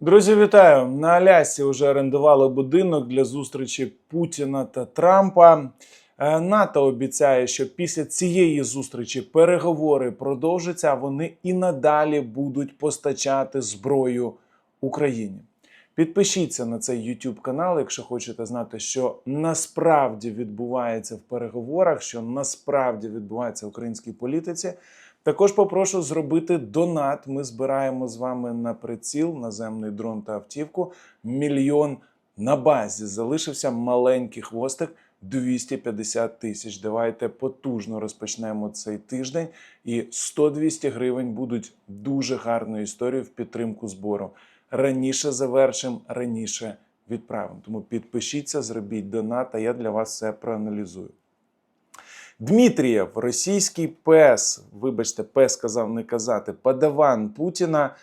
Друзі, вітаю! На Алясці вже орендували будинок для зустрічі Путіна та Трампа. Е, НАТО обіцяє, що після цієї зустрічі переговори продовжаться, а вони і надалі будуть постачати зброю Україні. Підпишіться на цей YouTube канал, якщо хочете знати, що насправді відбувається в переговорах, що насправді відбувається в українській політиці. Також попрошу зробити донат. Ми збираємо з вами на приціл наземний дрон та автівку. Мільйон на базі. Залишився маленький хвостик 250 тисяч. Давайте потужно розпочнемо цей тиждень. І 100-200 гривень будуть дуже гарною історією в підтримку збору. Раніше завершимо, раніше відправимо. Тому підпишіться, зробіть донат, а я для вас все проаналізую. Дмитрієв, російський пес, вибачте, пес казав не казати, падаван Путіна,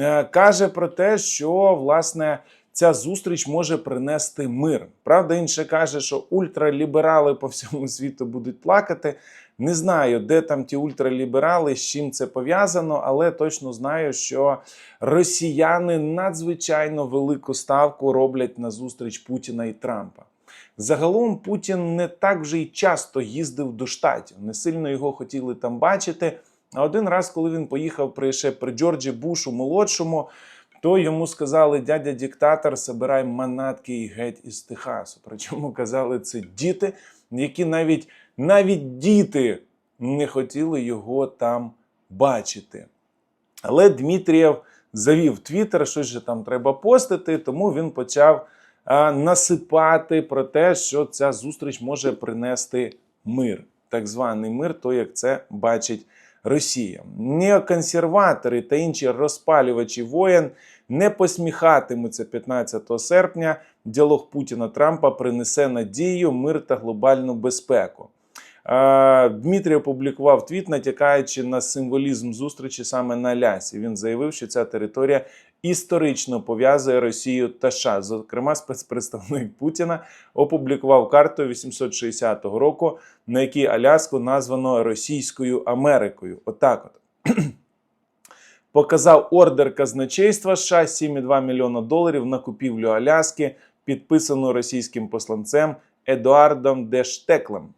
е, каже про те, що власне ця зустріч може принести мир. Правда, інше каже, що ультраліберали по всьому світу будуть плакати. Не знаю, де там ті ультраліберали, з чим це пов'язано, але точно знаю, що росіяни надзвичайно велику ставку роблять на зустріч Путіна і Трампа. Загалом Путін не так вже й часто їздив до штатів, не сильно його хотіли там бачити. А один раз, коли він поїхав при ще при Джорджі Бушу молодшому, то йому сказали: дядя диктатор, собирай манатки і геть із Техасу. Причому казали це діти, які навіть навіть діти не хотіли його там бачити. Але Дмитрієв завів Твіттер, щось же там треба постити, тому він почав насипати про те, що ця зустріч може принести мир, так званий мир, то як це бачить Росія. Неоконсерватори та інші розпалювачі воєн не посміхатимуться 15 серпня. Діалог Путіна Трампа принесе надію, мир та глобальну безпеку. Е, Дмитрій опублікував твіт, натякаючи на символізм зустрічі саме на Алясі. Він заявив, що ця територія історично пов'язує Росію та США. Зокрема, спецпредставник Путіна опублікував карту 860 року, на якій Аляску названо Російською Америкою. Отак от. Показав ордер казначейства США 7,2 мільйона доларів на купівлю Аляски, підписану російським посланцем Едуардом Дештеклем.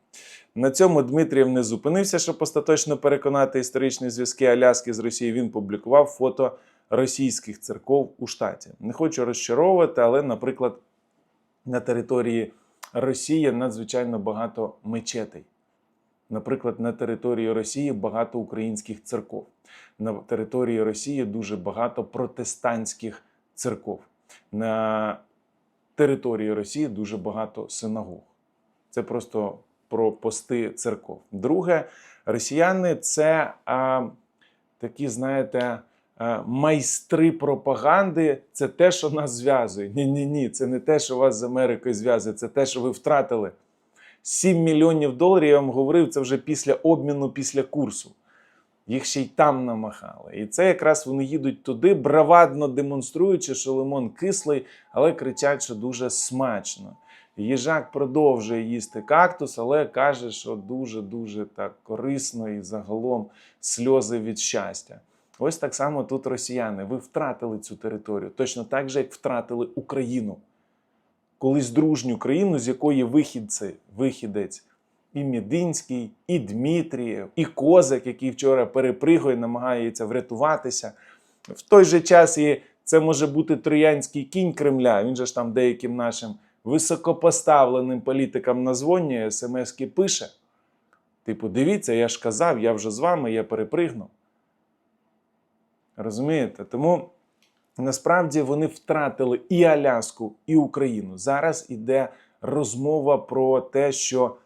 На цьому Дмитрієв не зупинився, щоб остаточно переконати історичні зв'язки Аляски з Росією. Він публікував фото російських церков у штаті. Не хочу розчаровувати, але, наприклад, на території Росії надзвичайно багато мечетей. Наприклад, на території Росії багато українських церков. На території Росії дуже багато протестантських церков. На території Росії дуже багато синагог. Це просто про пости церков. Друге, росіяни це а, такі, знаєте, майстри пропаганди. Це те, що нас зв'язує. Ні, ні, ні, це не те, що вас з Америкою зв'язує, це те, що ви втратили. 7 мільйонів доларів, я вам говорив, це вже після обміну, після курсу. Їх ще й там намахали. І це якраз вони їдуть туди, бравадно демонструючи, що лимон кислий, але кричать, що дуже смачно. Їжак продовжує їсти кактус, але каже, що дуже-дуже так корисно і загалом сльози від щастя. Ось так само тут росіяни. Ви втратили цю територію, точно так же, як втратили Україну. Колись дружню країну, з якої вихідці, вихідець і Мідинський, і Дмитрієв, і Козак, який вчора перепригує, намагається врятуватися. В той же час і це може бути троянський кінь Кремля. Він же ж там деяким нашим високопоставленим політикам назвонює, смски пише. Типу, дивіться, я ж казав, я вже з вами, я перепригнув. Розумієте? Тому насправді вони втратили і Аляску, і Україну. Зараз іде розмова про те, що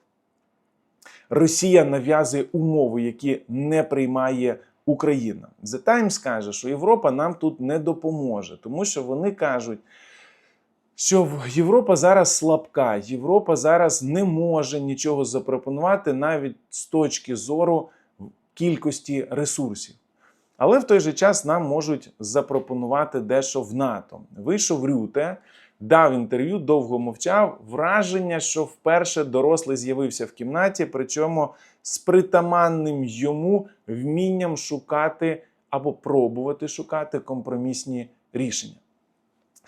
Росія нав'язує умови, які не приймає Україна. The Times каже, що Європа нам тут не допоможе, тому що вони кажуть, що Європа зараз слабка, Європа зараз не може нічого запропонувати навіть з точки зору кількості ресурсів. Але в той же час нам можуть запропонувати дещо в НАТО. Вийшов Рюте, дав інтерв'ю, довго мовчав. Враження, що вперше дорослий з'явився в кімнаті, причому з притаманним йому вмінням шукати або пробувати шукати компромісні рішення.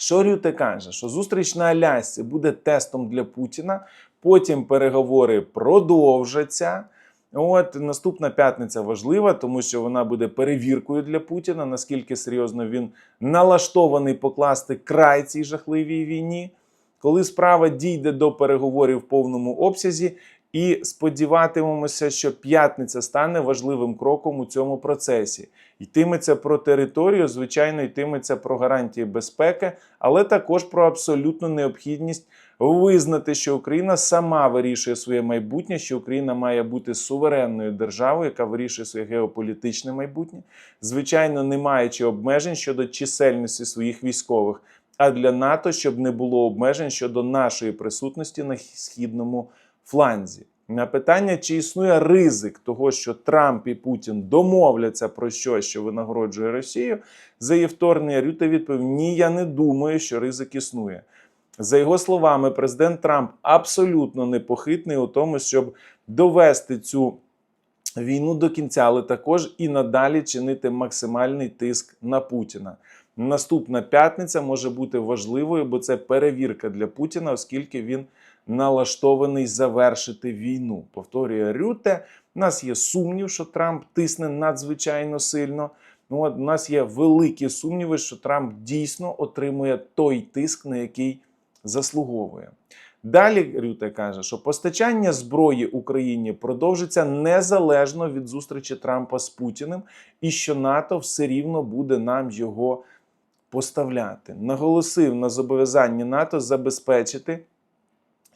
Що Рюте каже, що зустріч на Алясці буде тестом для Путіна, потім переговори продовжаться. От наступна п'ятниця важлива, тому що вона буде перевіркою для Путіна, наскільки серйозно він налаштований покласти край цій жахливій війні. Коли справа дійде до переговорів в повному обсязі, і сподіватимемося, що п'ятниця стане важливим кроком у цьому процесі. Йтиметься про територію, звичайно, йтиметься про гарантії безпеки, але також про абсолютну необхідність визнати, що Україна сама вирішує своє майбутнє, що Україна має бути суверенною державою, яка вирішує своє геополітичне майбутнє, звичайно, не маючи обмежень щодо чисельності своїх військових. А для НАТО, щоб не було обмежень щодо нашої присутності на східному фланзі. На питання, чи існує ризик того, що Трамп і Путін домовляться про щось, що винагороджує Росію, за її вторгнення Рюте відповів: Ні, я не думаю, що ризик існує. За його словами, президент Трамп абсолютно непохитний у тому, щоб довести цю війну до кінця, але також і надалі чинити максимальний тиск на Путіна. Наступна п'ятниця може бути важливою, бо це перевірка для Путіна, оскільки він налаштований завершити війну. Повторює Рюте. У нас є сумнів, що Трамп тисне надзвичайно сильно. Ну, от у нас є великі сумніви, що Трамп дійсно отримує той тиск, на який заслуговує. Далі Рюте каже, що постачання зброї Україні продовжиться незалежно від зустрічі Трампа з Путіним, і що НАТО все рівно буде нам його поставляти. Наголосив на зобов'язанні НАТО забезпечити,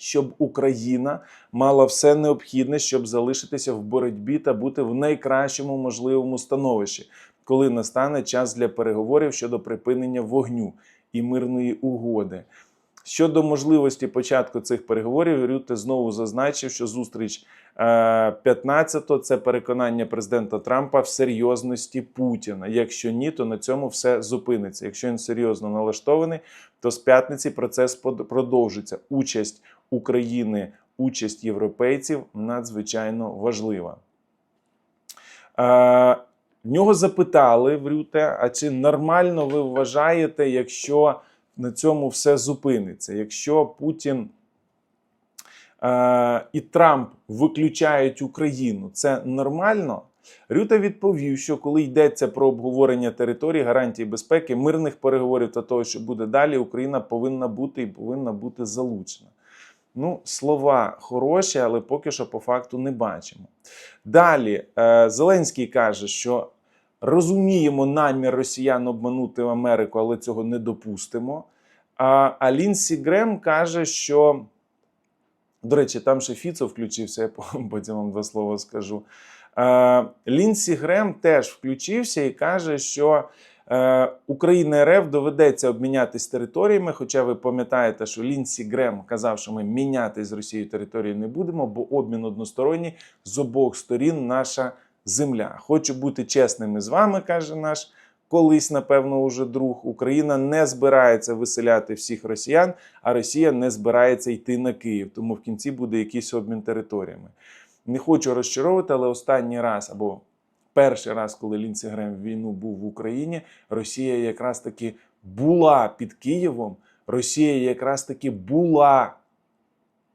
щоб Україна мала все необхідне, щоб залишитися в боротьбі та бути в найкращому можливому становищі, коли настане час для переговорів щодо припинення вогню і мирної угоди. Щодо можливості початку цих переговорів, Рюте знову зазначив, що зустріч 15-го – це переконання президента Трампа в серйозності Путіна. Якщо ні, то на цьому все зупиниться. Якщо він серйозно налаштований, то з п'ятниці процес продовжиться. Участь України, участь європейців надзвичайно важлива. В нього запитали в Рюте, а чи нормально ви вважаєте, якщо на цьому все зупиниться. Якщо Путін е, і Трамп виключають Україну, це нормально? Рюта відповів, що коли йдеться про обговорення території, гарантії безпеки, мирних переговорів та того, що буде далі, Україна повинна бути і повинна бути залучена. Ну, слова хороші, але поки що по факту не бачимо. Далі е, Зеленський каже, що розуміємо намір росіян обманути Америку, але цього не допустимо. А, Лінсі Грем каже, що. До речі, там ще Фіцо включився, я потім вам два слова скажу. Лінсі Грем теж включився і каже, що е, Україна РФ доведеться обмінятися територіями. Хоча ви пам'ятаєте, що Лінсі Грем казав, що ми міняти з Росією території не будемо, бо обмін односторонній з обох сторін наша земля. Хочу бути чесними з вами, каже наш колись, напевно, уже друг. Україна не збирається виселяти всіх росіян, а Росія не збирається йти на Київ. Тому в кінці буде якийсь обмін територіями. Не хочу розчаровувати, але останній раз або перший раз, коли Лінці Грем війну був в Україні, Росія якраз таки була під Києвом. Росія якраз таки була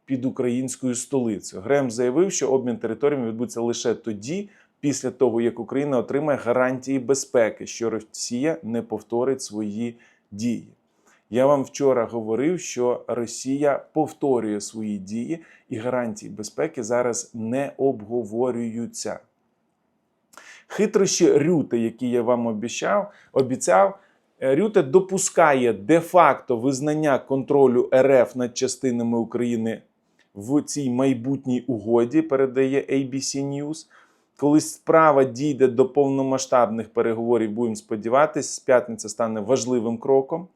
під українською столицею. Грем заявив, що обмін територіями відбудеться лише тоді, після того, як Україна отримає гарантії безпеки, що Росія не повторить свої дії. Я вам вчора говорив, що Росія повторює свої дії, і гарантії безпеки зараз не обговорюються. Хитрощі Рюте, які я вам обіцяв, обіцяв, Рюте допускає де-факто визнання контролю РФ над частинами України в цій майбутній угоді, передає ABC News. Коли справа дійде до повномасштабних переговорів, будемо сподіватися, п'ятниця стане важливим кроком.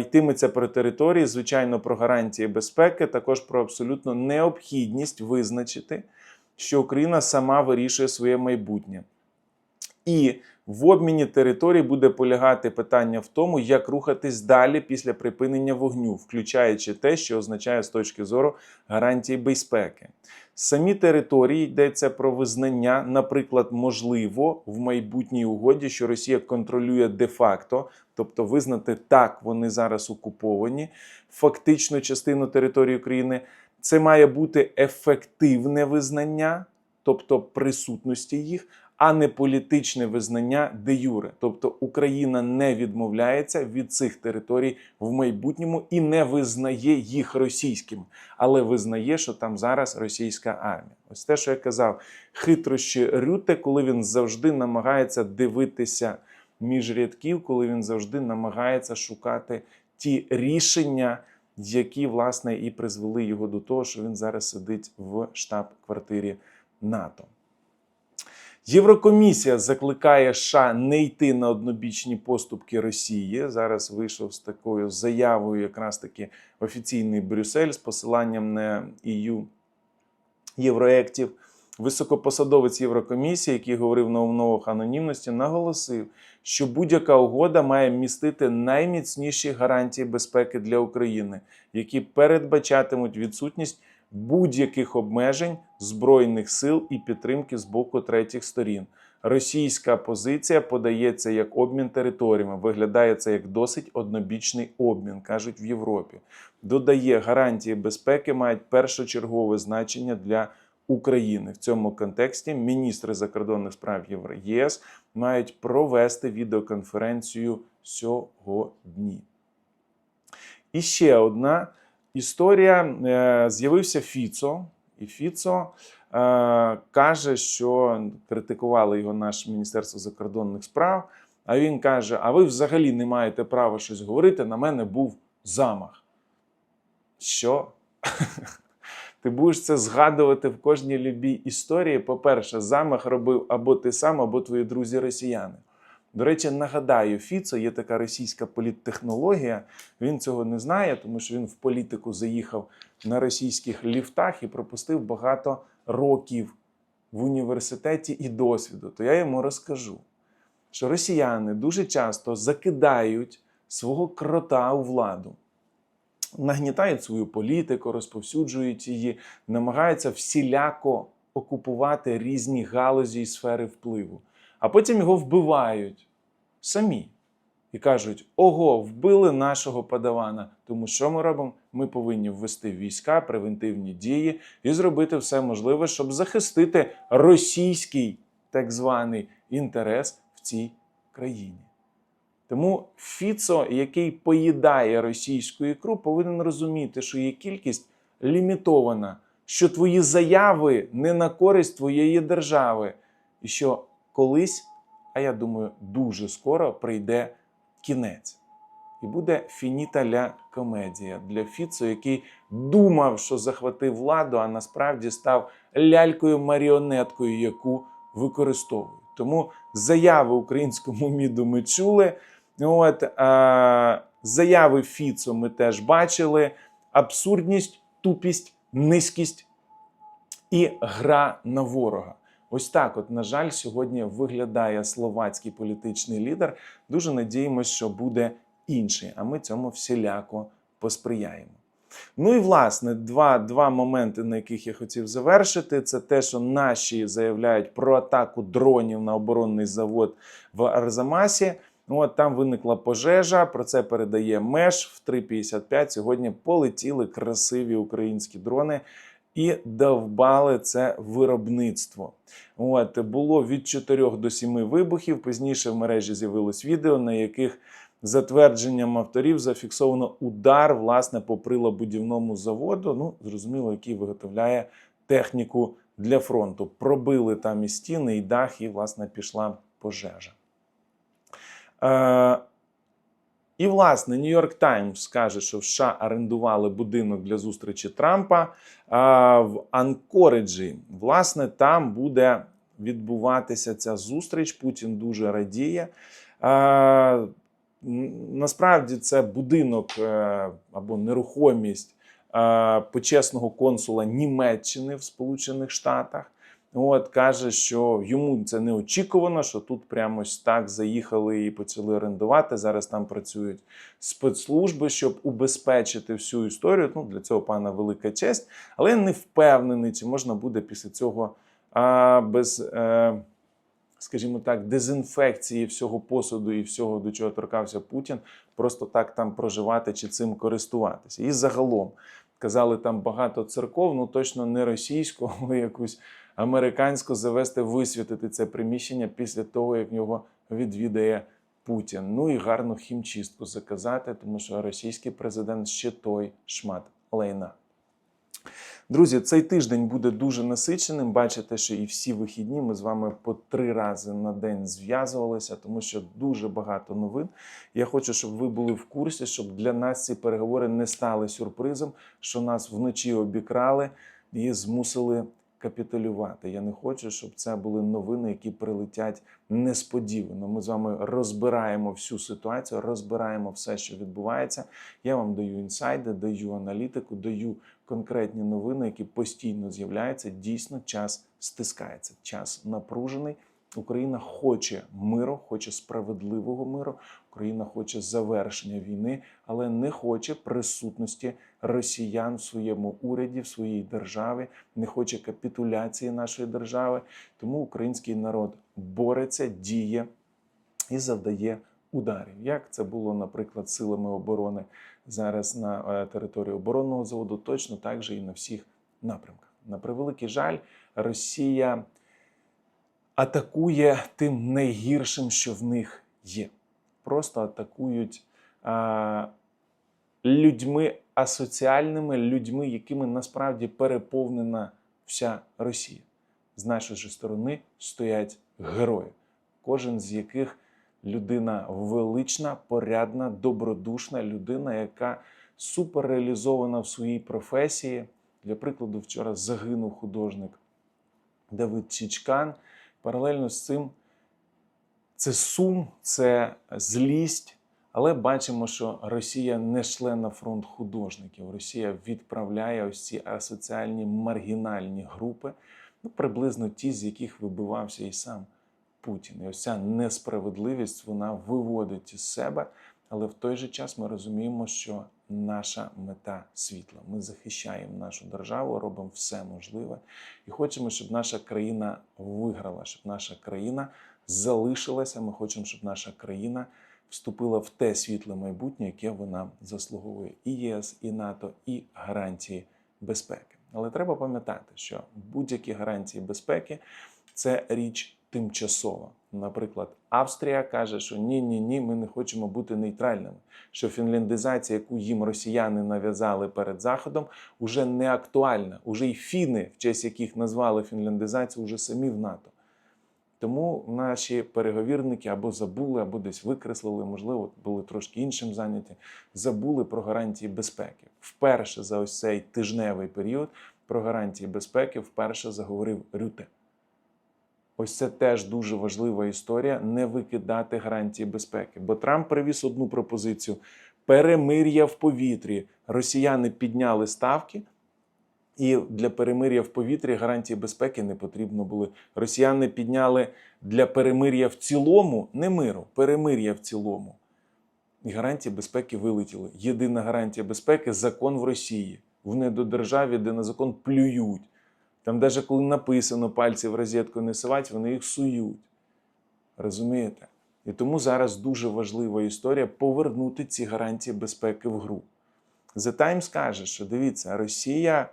Йтиметься про території, звичайно, про гарантії безпеки, також про абсолютну необхідність визначити, що Україна сама вирішує своє майбутнє. І В обміні територій буде полягати питання в тому, як рухатись далі після припинення вогню, включаючи те, що означає з точки зору гарантії безпеки. Самі території йдеться про визнання, наприклад, можливо в майбутній угоді, що Росія контролює де-факто, тобто визнати так, вони зараз окуповані, фактично частину території України. Це має бути ефективне визнання, тобто присутності їх, а не політичне визнання де юре. Тобто Україна не відмовляється від цих територій в майбутньому і не визнає їх російським, але визнає, що там зараз російська армія. Ось те, що я казав, хитрощі Рюте, коли він завжди намагається дивитися між рядків, коли він завжди намагається шукати ті рішення, які власне і призвели його до того, що він зараз сидить в штаб-квартирі НАТО. Єврокомісія закликає США не йти на однобічні поступки Росії. Зараз вийшов з такою заявою, якраз таки офіційний Брюссель з посиланням на EU євроектів. Високопосадовець Єврокомісії, який говорив на умовах анонімності, наголосив, що будь-яка угода має містити найміцніші гарантії безпеки для України, які передбачатимуть відсутність будь-яких обмежень збройних сил і підтримки з боку третіх сторін. Російська позиція подається як обмін територіями, виглядає це як досить однобічний обмін, кажуть в Європі. Додає, гарантії безпеки мають першочергове значення для України. В цьому контексті міністри закордонних справ ЄС мають провести відеоконференцію сьогодні. І ще одна історія. Е, З'явився Фіцо, і Фіцо е, каже, що критикували його наше Міністерство закордонних справ. А він каже: А ви взагалі не маєте права щось говорити. На мене був замах. Що? Ти будеш це згадувати в кожній любій історії. По-перше, замах робив або ти сам, або твої друзі росіяни. До речі, нагадаю, Фіцо є така російська політтехнологія. Він цього не знає, тому що він в політику заїхав на російських ліфтах і пропустив багато років в університеті і досвіду. То я йому розкажу, що росіяни дуже часто закидають свого крота у владу нагнітають свою політику, розповсюджують її, намагаються всіляко окупувати різні галузі і сфери впливу, а потім його вбивають самі і кажуть: ого, вбили нашого подавана. Тому що ми робимо? Ми повинні ввести війська, превентивні дії і зробити все можливе, щоб захистити російський так званий інтерес в цій країні. Тому Фіцо, який поїдає російську ікру, повинен розуміти, що є кількість лімітована, що твої заяви не на користь твоєї держави, і що колись, а я думаю, дуже скоро прийде кінець. І буде фініта ля комедія для Фіцо, який думав, що захватив владу, а насправді став лялькою-маріонеткою, яку використовують. Тому заяви українському міду ми чули. От, е, Заяви Фіцо ми теж бачили. Абсурдність, тупість, низькість і гра на ворога. Ось так, от, на жаль, сьогодні виглядає словацький політичний лідер. Дуже надіємося, що буде інший, а ми цьому всіляко посприяємо. Ну і власне, два два моменти, на яких я хотів завершити, це те, що наші заявляють про атаку дронів на оборонний завод в Арзамасі. От там виникла пожежа. Про це передає меж в 3.55. Сьогодні полетіли красиві українські дрони. І довбали це виробництво. От було від 4 до 7 вибухів. Пізніше в мережі з'явилось відео, на яких за твердженням авторів зафіксовано удар власне по прилабудівному заводу. Ну зрозуміло, який виготовляє техніку для фронту. Пробили там і стіни, і дах, і власне пішла пожежа. Е, і, власне, Нью-Йорк Таймс каже, що в США орендували будинок для зустрічі Трампа. А в Анкориджі, власне, там буде відбуватися ця зустріч. Путін дуже радіє. А, насправді це будинок е, або нерухомість е, почесного консула Німеччини в Сполучених Штатах. От каже, що йому це не очікувано, що тут прямо так заїхали і почали орендувати. Зараз там працюють спецслужби, щоб убезпечити всю історію. Ну для цього пана велика честь, але я не впевнений, чи можна буде після цього а, без. Е, Скажімо так, дезінфекції всього посуду і всього, до чого торкався Путін, просто так там проживати чи цим користуватися. І загалом казали, там багато церков, ну точно не російську, але якусь американську завести, висвітити це приміщення після того, як його відвідає Путін. Ну і гарну хімчистку заказати, тому що російський президент ще той шмат лайна. Друзі, цей тиждень буде дуже насиченим. Бачите, що і всі вихідні ми з вами по три рази на день зв'язувалися, тому що дуже багато новин. Я хочу, щоб ви були в курсі, щоб для нас ці переговори не стали сюрпризом, що нас вночі обікрали і змусили капітулювати. Я не хочу, щоб це були новини, які прилетять несподівано. Ми з вами розбираємо всю ситуацію, розбираємо все, що відбувається. Я вам даю інсайди, даю аналітику, даю конкретні новини, які постійно з'являються. Дійсно, час стискається, час напружений. Україна хоче миру, хоче справедливого миру. Україна хоче завершення війни, але не хоче присутності росіян в своєму уряді, в своїй державі, не хоче капітуляції нашої держави. Тому український народ бореться, діє і завдає ударів. Як це було, наприклад, силами оборони зараз на е, території оборонного заводу, точно так же і на всіх напрямках. На превеликий жаль, Росія атакує тим найгіршим, що в них є. Просто атакують а, людьми асоціальними, людьми, якими насправді переповнена вся Росія. З нашої ж сторони стоять герої, кожен з яких людина велична, порядна, добродушна людина, яка суперреалізована в своїй професії. Для прикладу, вчора загинув художник Давид Чічкан. Паралельно з цим це сум, це злість. Але бачимо, що Росія не шле на фронт художників. Росія відправляє ось ці асоціальні маргінальні групи, ну приблизно ті, з яких вибивався і сам Путін. І ось ця несправедливість вона виводить із себе. Але в той же час ми розуміємо, що наша мета світла. Ми захищаємо нашу державу, робимо все можливе і хочемо, щоб наша країна виграла, щоб наша країна залишилася. Ми хочемо, щоб наша країна вступила в те світле майбутнє, яке вона заслуговує і ЄС, і НАТО, і гарантії безпеки. Але треба пам'ятати, що будь-які гарантії безпеки це річ тимчасова. Наприклад, Австрія каже, що ні, ні, ні, ми не хочемо бути нейтральними. Що фінляндизація, яку їм росіяни нав'язали перед заходом, уже не актуальна. Уже й фіни, в честь яких назвали фінляндизацію, вже самі в НАТО. Тому наші переговірники або забули, або десь викреслили, можливо, були трошки іншим зайняті, забули про гарантії безпеки. Вперше за ось цей тижневий період про гарантії безпеки вперше заговорив Рюте. Ось це теж дуже важлива історія не викидати гарантії безпеки. Бо Трамп привіз одну пропозицію: перемир'я в повітрі. Росіяни підняли ставки, і для перемир'я в повітрі гарантії безпеки не потрібно були. Росіяни підняли для перемир'я в цілому, не миру, перемир'я в цілому. І гарантії безпеки вилетіли. Єдина гарантія безпеки закон в Росії, в недодержаві, де на закон плюють. Там, навіть коли написано пальці в розетку не сивать, вони їх сують. Розумієте? І тому зараз дуже важлива історія повернути ці гарантії безпеки в гру. The Times каже, що дивіться, Росія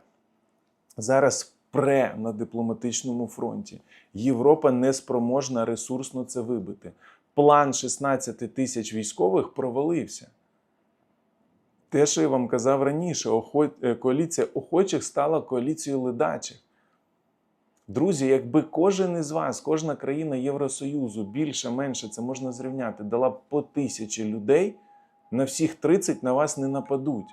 зараз пре на дипломатичному фронті. Європа не спроможна ресурсно це вибити. План 16 тисяч військових провалився. Те, що я вам казав раніше, охо- коаліція охочих стала коаліцією ледачих. Друзі, якби кожен із вас, кожна країна Євросоюзу, більше, менше це можна зрівняти, дала б по тисячі людей, на всіх 30 на вас не нападуть.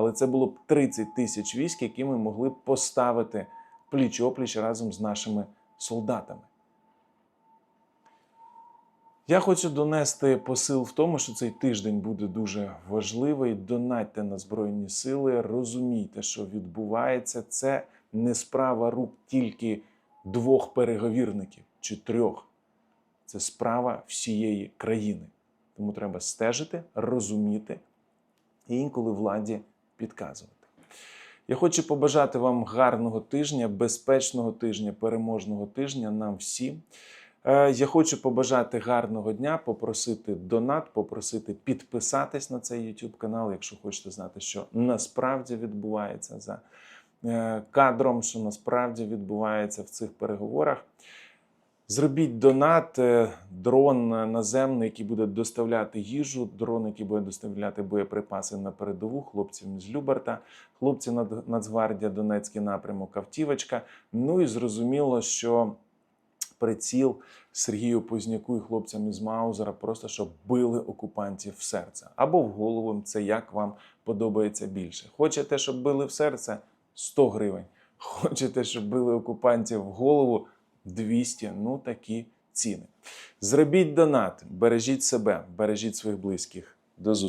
Але це було б 30 тисяч військ, які ми могли б поставити пліч опліч разом з нашими солдатами. Я хочу донести посил в тому, що цей тиждень буде дуже важливий. Донатьте на Збройні Сили, розумійте, що відбувається. Це не справа рук тільки двох переговірників чи трьох. Це справа всієї країни. Тому треба стежити, розуміти і інколи владі підказувати. Я хочу побажати вам гарного тижня, безпечного тижня, переможного тижня нам всім. Е, Я хочу побажати гарного дня, попросити донат, попросити підписатись на цей YouTube канал, якщо хочете знати, що насправді відбувається за е, кадром, що насправді відбувається в цих переговорах. Зробіть донат, е, дрон наземний, який буде доставляти їжу, дрон, який буде доставляти боєприпаси на передову, хлопцям з Люберта, хлопці Нацгвардія, Донецький напрямок, Автівочка. Ну і зрозуміло, що приціл Сергію Позняку і хлопцям із Маузера, просто щоб били окупантів в серце або в голову. Це як вам подобається більше. Хочете, щоб били в серце 100 гривень. Хочете, щоб били окупантів в голову 200. Ну такі ціни. Зробіть донат, бережіть себе, бережіть своїх близьких. До зустрічі.